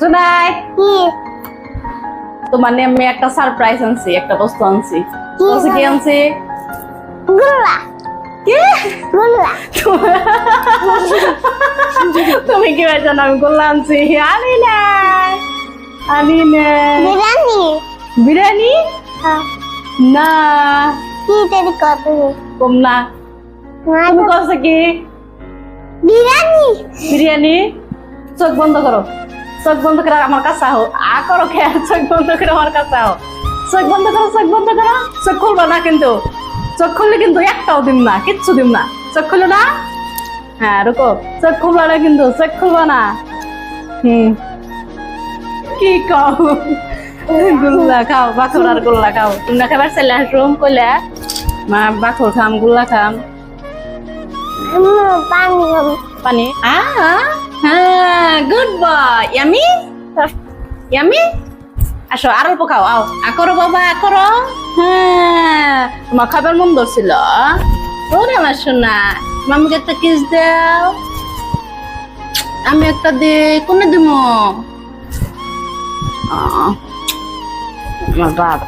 জুনাই। কি? তোমার নিয়ে আমি একটা সারপ্রাইজ আনছি একটা বস্তু আনছি। বলছি কি আনছি? গুল্লা কি? গুল্লা তুমি কি ভাই জানো আমি গোল্লা আনছি। আনি না আনি না বিরিয়ানি? বিরিয়ানি? হ্যাঁ। না। কি তৈরি করবে কম না। তুমি কি? বিরিয়ানি? বিরিয়ানি? চোখ বন্ধ করো। চোখ বন্ধ করে আমার কাছে আহো। আ করো খেয়াল চোখ বন্ধ করে আমার কাছে আহো। চোখ বন্ধ করো চোখ বন্ধ করো। চোখ খুলবা না কিন্তু। চোখ খুললে কিন্তু একটাও দিম না কিচ্ছু দিম না। চোখ খুলো না। হ্যাঁ রুকো। চোখ খুলবা না কিন্তু চোখ খুলবা না। হুম। কি কও? গুল্লা খাও বাখর আর গুল্লা খাও। তুমি না খাবার চাইলে রুম কইলে। মা বাখর খাম গুল্লা খাম। পানি পানি? আ? হ্যাঁ গুড বয় ইয়ামি ইয়ামি আসো আর অল্প খাও আও। আকরো বাবা আকরো। হ্যাঁ তোমার খাবার মন ধরছিল ওরে আমার সোনা মামিকে একটা কিস দাও। আমি একটা দে কোনে দিব আমার বাবা